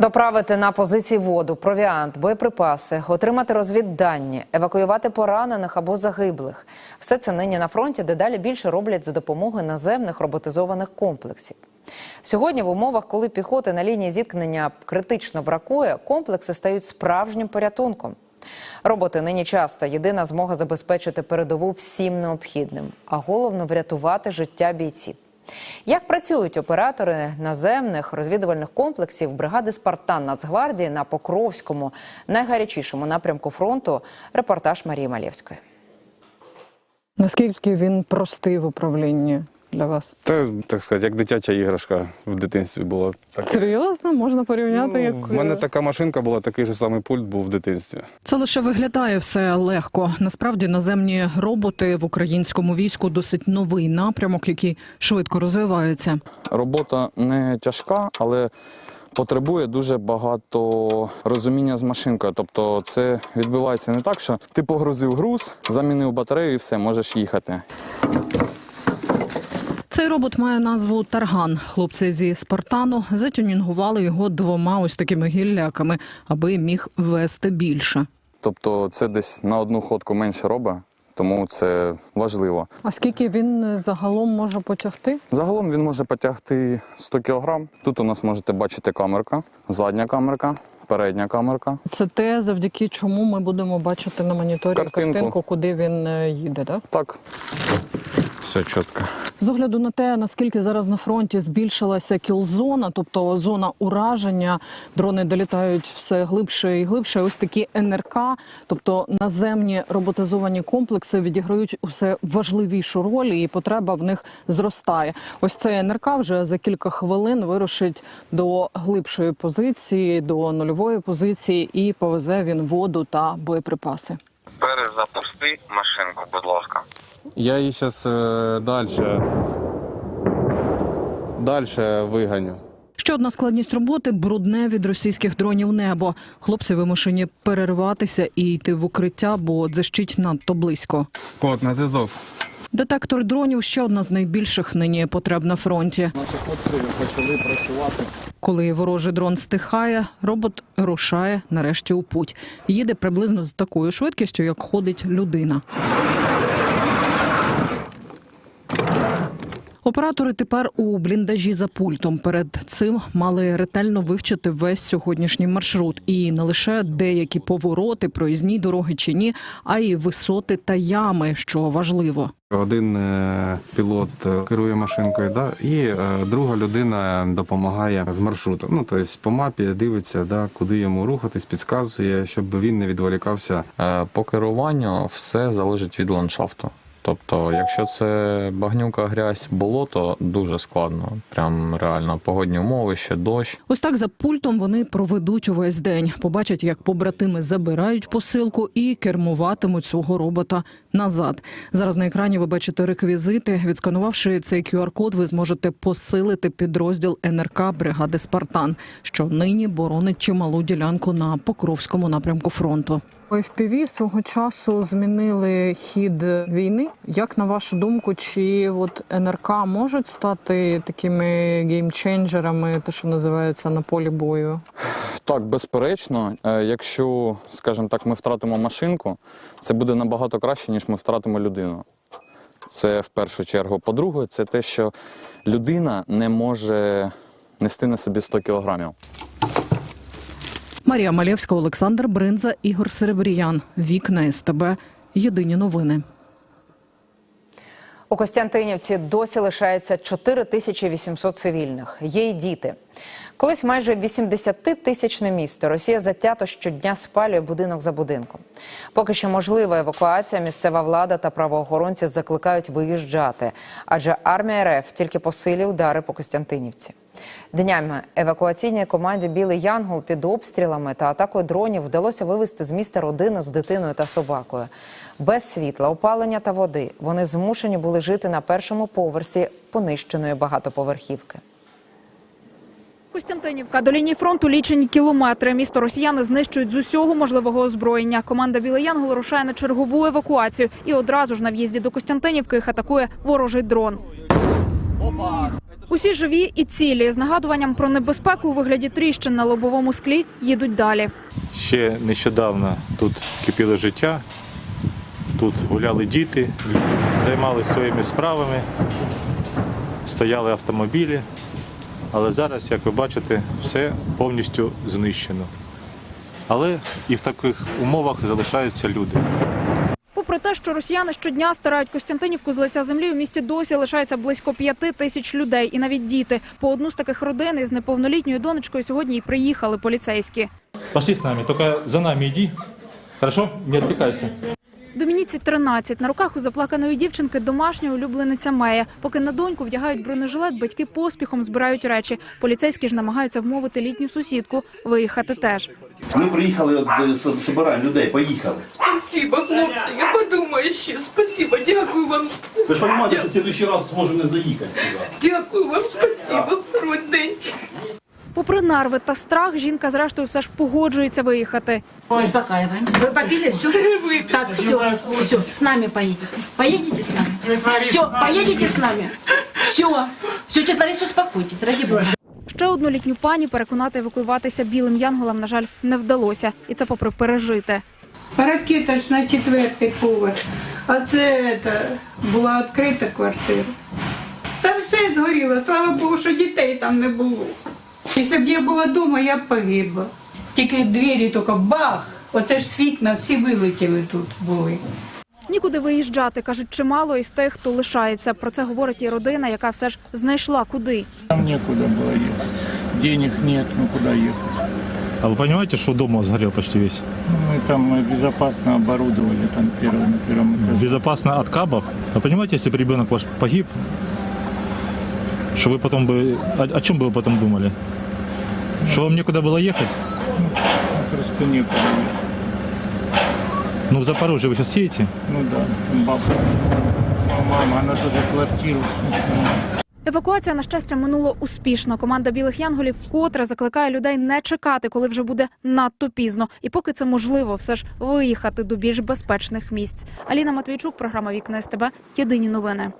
Доправити на позиції воду, провіант, боєприпаси, отримати розвіддані, евакуювати поранених або загиблих. Все це нині на фронті дедалі більше роблять за допомогою наземних роботизованих комплексів. Сьогодні, в умовах, коли піхоти на лінії зіткнення критично бракує, комплекси стають справжнім порятунком. Роботи нині часто єдина змога забезпечити передову всім необхідним, а головно врятувати життя бійців. Як працюють оператори наземних розвідувальних комплексів бригади Спартан Нацгвардії на Покровському, найгарячішому напрямку фронту? Репортаж Марії Малєвської. Наскільки він простий в управлінні для вас? Та так сказати, як дитяча іграшка в дитинстві була. Так. Серйозно, можна порівняти Ну, як в мене така машинка була, такий же самий пульт був в дитинстві. Це лише виглядає все легко. Насправді наземні роботи в українському війську досить новий напрямок, який швидко розвивається. Робота не тяжка, але потребує дуже багато розуміння з машинкою. Тобто це відбувається не так, що ти погрузив груз, замінив батарею і все, можеш їхати. Цей робот має назву Тарган. Хлопці зі Спартану затюнінгували його двома ось такими гілляками, аби міг вести більше. Тобто це десь на одну ходку менше робить, тому це важливо. А скільки він загалом може потягти? Загалом він може потягти 100 кг. Тут у нас можете бачити камерка, задня камерка, передня камерка. Це те, завдяки чому ми будемо бачити на моніторі Картинку. картинку, куди він е, їде. Так? Так. Все чітко. З огляду на те, наскільки зараз на фронті збільшилася кілзона, тобто зона ураження, дрони долітають все глибше і глибше. Ось такі НРК, тобто наземні роботизовані комплекси, відіграють усе важливішу роль, і потреба в них зростає. Ось цей НРК вже за кілька хвилин вирушить до глибшої позиції, до нульової позиції, і повезе він воду та боєприпаси. Перезапусти машинку, будь ласка. Я її зараз далі. Далі виганю. Ще одна складність роботи брудне від російських дронів небо. Хлопці вимушені перерватися і йти в укриття, бо дзищить надто близько. Код на зв'язок. Детектор дронів ще одна з найбільших нині потреб на фронті. Наші хлопці почали працювати. Коли ворожий дрон стихає, робот рушає нарешті у путь. Їде приблизно з такою швидкістю, як ходить людина. Оператори тепер у бліндажі за пультом. Перед цим мали ретельно вивчити весь сьогоднішній маршрут. І не лише деякі повороти, проїзні дороги чи ні, а й висоти та ями, що важливо. Один е, пілот е, керує машинкою, да, і е, друга людина допомагає з маршрутом. Ну, тобто по мапі дивиться, да, куди йому рухатись, підказує, щоб він не відволікався. По керуванню все залежить від ландшафту. Тобто, якщо це багнюка, грязь, болото, дуже складно. Прям реально погодні умови, ще дощ. Ось так за пультом вони проведуть увесь день. Побачать, як побратими забирають посилку і кермуватимуть свого робота назад. Зараз на екрані ви бачите реквізити. Відсканувавши цей QR-код, ви зможете посилити підрозділ НРК бригади Спартан, що нині боронить чималу ділянку на Покровському напрямку фронту. FPV свого часу змінили хід війни. Як на вашу думку, чи от НРК можуть стати такими геймченджерами, те, що називається на полі бою? Так, безперечно, Е, якщо, скажімо так, ми втратимо машинку, це буде набагато краще, ніж ми втратимо людину. Це в першу чергу. По-друге, це те, що людина не може нести на собі 100 кілограмів. Марія Малєвська, Олександр Бринза, Ігор Серебріян. Вікна СТБ. Єдині новини. У Костянтинівці досі лишається 4800 цивільних. Є й діти. Колись майже 80-тисячне місто Росія затято щодня спалює будинок за будинком. Поки що можлива евакуація, місцева влада та правоохоронці закликають виїжджати, адже армія РФ тільки посилює удари по Костянтинівці. Днями евакуаційній команді Білий Янгол під обстрілами та атакою дронів вдалося вивезти з міста родину з дитиною та собакою. Без світла, опалення та води вони змушені були жити на першому поверсі понищеної багатоповерхівки. Костянтинівка до лінії фронту лічені кілометри. Місто росіяни знищують з усього можливого озброєння. Команда Білий Янгол рушає на чергову евакуацію і одразу ж на в'їзді до Костянтинівки їх атакує ворожий дрон. Усі живі і цілі з нагадуванням про небезпеку у вигляді тріщин на лобовому склі їдуть далі. Ще нещодавно тут кипіло життя, тут гуляли діти, займалися своїми справами, стояли автомобілі, але зараз, як ви бачите, все повністю знищено. Але і в таких умовах залишаються люди. Попри те, що росіяни щодня стирають Костянтинівку з лиця землі, у місті досі лишається близько п'яти тисяч людей, і навіть діти. По одну з таких родин із неповнолітньою донечкою сьогодні і приїхали поліцейські. Пошли з нами, тільки за нами йди. Хорошо? Не відтікайся. Домініці 13. На руках у заплаканої дівчинки домашня улюблениця Мея. Поки на доньку вдягають бронежилет, батьки поспіхом збирають речі. Поліцейські ж намагаються вмовити літню сусідку виїхати теж. Ми приїхали, от, е, людей, поїхали. Спасибо, хлопці, я подумаю ще. Спасибо, дякую вам. Ви ж розумієте, що в следующий раз зможемо не заїхати сюди. Дякую вам, спасибо, родненькі. Попри нерви та страх, жінка зрештою все ж погоджується виїхати. Успокаиваемся. Вы попили все? Так, все, все, с нами поедете. Поедете с нами? Все, поедете с нами? Все, все, тетя Лариса, успокойтесь, ради бога. Ще одну літню пані переконати евакуюватися білим янголам, на жаль, не вдалося. І це попри пережити. Ракета ж на четвертий поверх. А це та, була відкрита квартира. Та все згоріло. Слава Богу, що дітей там не було. Якщо б я була вдома, я б погибла. Тільки двері тільки бах! Оце ж з вікна всі вилетіли тут були. Нікуди виїжджати, кажуть, чимало із тих, хто лишається. Про це говорить і родина, яка все ж знайшла куди. Нам некуда было ехать. Денег нет, ну куда ехать? А вы понимаете, что дом сгорел почти весь? Мы там безопасно оборудовали там первый, на первом этаже. Безопасно от кабов? А понимаете, если бы ребенок ваш погиб, что вы потом бы... О, о чем бы вы потом думали? Что вам некуда было ехать? Просто некуда. Ну, в Запорожье вы сейчас едете? Ну да, бабка. Мама, она тоже квартиру. Евакуація, на щастя, минуло успішно. Команда білих янголів вкотре закликає людей не чекати, коли вже буде надто пізно. І поки це можливо, все ж виїхати до більш безпечних місць. Аліна Матвійчук, програма Вікна СТБ. Єдині новини.